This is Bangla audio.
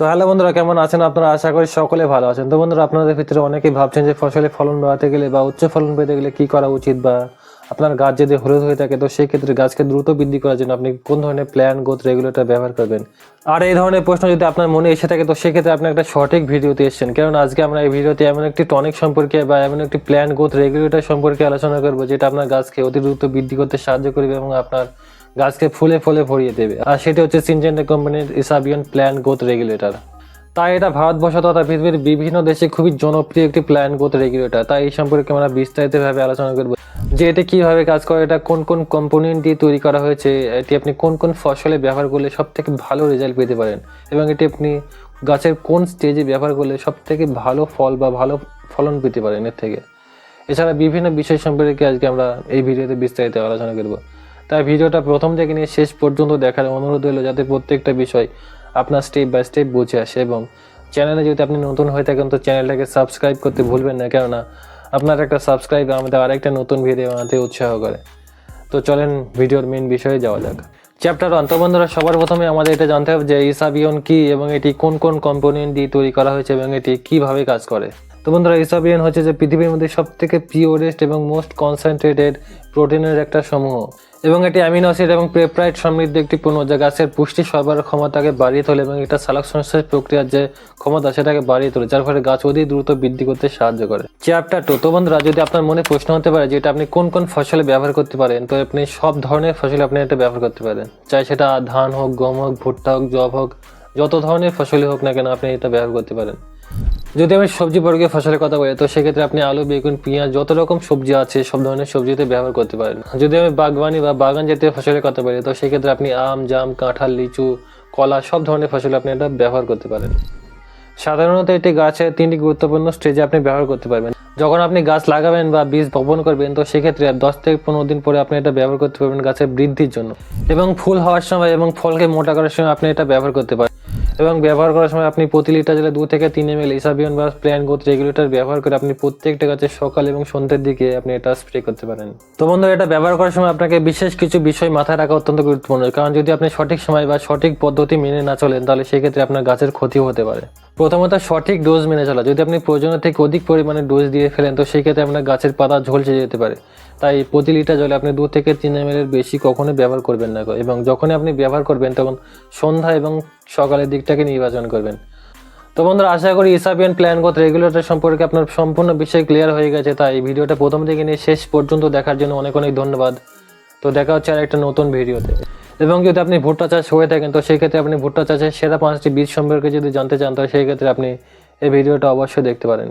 তো হ্যালো বন্ধুরা, কেমন আছেন আপনারা? আশা করি সকলে ভালো আছেন। তো বন্ধুরা, আপনাদের ভিতরে অনেকেই ভাবছেন যে ফসলে ফলন বাড়াতে গেলে বা উচ্চ ফলন পেতে গেলে কি করা উচিত বা আপনার গাছ যদি হলুদ হয়ে থাকে, তো সেই ক্ষেত্রে গাছকে দ্রুত বৃদ্ধি করার জন্য আপনি কোন ধরনের প্ল্যান গোথ রেগুলেটর ব্যবহার করবেন? আর এই ধরনের প্রশ্ন যদি আপনার মনে এসে থাকে, তো সেক্ষেত্রে আপনি একটা সঠিক ভিডিওতে এসেছেন। কারণ আজকে আমরা এই ভিডিওতে এমন একটি টনিক সম্পর্কে বা এমন একটি প্ল্যান গোথ রেগুলেটর সম্পর্কে আলোচনা করব, যেটা আপনার গাছকে অতি দ্রুত বৃদ্ধি করতে সাহায্য করবে এবং আপনার গাছকে ফুলে, ফলে ভরিয়ে দেবে। আর সেটি হচ্ছে সিনজেন্টা কোম্পানির ইসাবিয়ন প্ল্যান গোথ রেগুলেটর তাই এটা ভারতবর্ষ তথা পৃথিবীর বিভিন্ন দেশে খুবই জনপ্রিয় একটি প্ল্যান গোথ রেগুলেটর তাই এই সম্পর্কে আমরা বিস্তারিতভাবে আলোচনা করব। যে এটা কীভাবে কাজ করে, এটা কোন কোন কম্পোনেন্ট দিয়ে তৈরি করা হয়েছে, এটি আপনি কোন কোন ফসলে ব্যবহার করলে সব থেকে ভালো রেজাল্ট পেতে পারেন, এবং এটি আপনি গাছের কোন স্টেজে ব্যবহার করলে সব থেকে ভালো ফল বা ভালো ফলন পেতে পারেন এর থেকে। এছাড়া বিভিন্ন বিষয় সম্পর্কে আজকে আমরা এই ভিডিওতে বিস্তারিত আলোচনা করব। তাই ভিডিওটা প্রথম থেকে নিয়ে শেষ পর্যন্ত দেখার অনুরোধ হলো যাতে প্রত্যেকটা বিষয় আপনার স্টেপ বাই স্টেপ বুঝে আসে এবং চ্যানেলে যদি আপনি নতুন হয়ে থাকেন তো চ্যানেলটাকে সাবস্ক্রাইব করতে ভুলবেন না, কেননা আপনার একটা সাবস্ক্রাইব আমাদের আরেকটা নতুন ভিডিও বানাতে উৎসাহ করে। তো চলেন ভিডিওর মেন বিষয়ে যাওয়া যাক। চ্যাপ্টার ওয়ান তো বন্ধুরা, সবার প্রথমে আমাদের এটা জানতে হবে যে ইসাবিয়ন কি এবং এটি কোন কোন কম্পোনেন্ট দিয়ে তৈরি করা হয়েছে এবং এটি কীভাবে কাজ করে। তো বন্ধুরা ইসাবিয়ন হচ্ছে যে পৃথিবীর মধ্যে সব থেকে পিওরেস্ট এবং মোস্ট কনসেন্ট্রেটেড প্রোটিনের একটা সমূহ। এবং এটি অ্যামিনো অ্যাসিড এবং পেপটাইড সমৃদ্ধ একটি পণ্য যা গাছের পুষ্টি সরবরাহ ক্ষমতাকে বাড়িয়ে তোলে এবং এটা সালোক সংশ্লেষ প্রক্রিয়ার যে ক্ষমতা সেটাকে বাড়িয়ে তোলে, যার ফলে গাছ অতি দ্রুত বৃদ্ধি করতে সাহায্য করে। চ্যাপ্টার টু তো বন্ধুরা, যদি আপনার মনে প্রশ্ন হতে পারে যে এটা আপনি কোন কোন ফসলে ব্যবহার করতে পারেন, তো আপনি সব ধরনের ফসলে আপনি এটা ব্যবহার করতে পারেন। চাই সেটা ধান হোক, গম হোক, ভুট্টা হোক, জব হোক, যত ধরনের ফসলই হোক না কেন আপনি এটা ব্যবহার করতে পারেন। যদি আমি সবজি বর্গের ফসলের কথা বলি, তো সেক্ষেত্রে আপনি আলু, বেগুন, পেঁয়াজ, যত রকম সবজি আছে, সব ধরনের সবজিতে ব্যবহার করতে পারেন। যদি আমি বাগবানি বা বাগান জাতীয় ফসলের কথা বলি, তো সেক্ষেত্রে আপনি আম, জাম, কাঁঠাল, লিচু, কলা, সব ধরনের ফসল আপনি এটা ব্যবহার করতে পারেন। সাধারণত এটি গাছের তিনটি গুরুত্বপূর্ণ স্টেজে আপনি ব্যবহার করতে পারবেন। যখন আপনি গাছ লাগাবেন বা বীজ বপন করবেন, তো সেক্ষেত্রে দশ থেকে পনেরো দিন পরে আপনি এটা ব্যবহার করতে পারবেন গাছের বৃদ্ধির জন্য। এবং ফুল হওয়ার সময় এবং ফলকে মোটা করার সময় আপনি এটা ব্যবহার করতে পারেন। এবং ব্যবহার করার সময় আপনি প্রতি লিটার জলে দু থেকে তিন এম এল ইসাবিয়ন বা প্ল্যান গোথ রেগুলেটর ব্যবহার করে আপনি প্রত্যেকটা গাছে সকাল এবং সন্ধ্যের দিকে আপনি এটা স্প্রে করতে পারেন। তো বন্ধুরা, এটা ব্যবহার করার সময় আপনাকে বিশেষ কিছু বিষয় মাথায় রাখা অত্যন্ত গুরুত্বপূর্ণ। কারণ যদি আপনি সঠিক সময় বা সঠিক পদ্ধতি মেনে না চলেন, তাহলে সেক্ষেত্রে আপনার গাছের ক্ষতিও হতে পারে। প্রথমত, সঠিক ডোজ মেনে চলা। যদি আপনি প্রয়োজনের থেকে অধিক পরিমাণে ডোজ দিয়ে ফেলেন, তো সেক্ষেত্রে আপনার গাছের পাতা ঝলসে যেতে পারে। তাই প্রতি লিটার জলে আপনি দু থেকে তিন এম বেশি কখনোই ব্যবহার করবেন না। এবং যখনই আপনি ব্যবহার করবেন, তখন সন্ধ্যা এবং সকালের দিকটাকে নির্বাচন করবেন। তো বন্ধুরা, আশা করি ইসাবিয়ান প্ল্যানগত রেগুলেটর সম্পর্কে আপনার সম্পূর্ণ বিষয় ক্লিয়ার হয়ে গেছে। তাই ভিডিওটা প্রথম থেকে নিয়ে শেষ পর্যন্ত দেখার জন্য অনেক অনেক ধন্যবাদ। তো দেখা হচ্ছে আর একটা নতুন ভিডিওতে। এবং যদি আপনি ভুট্টা চাষ হয়ে থাকেন, তো সেই ক্ষেত্রে আপনি ভুট্টা চাষের সেরা পাঁচটি বীজ সম্পর্কে যদি জানতে চান, তো সেই ক্ষেত্রে আপনি এই ভিডিওটা অবশ্যই দেখতে পারেন।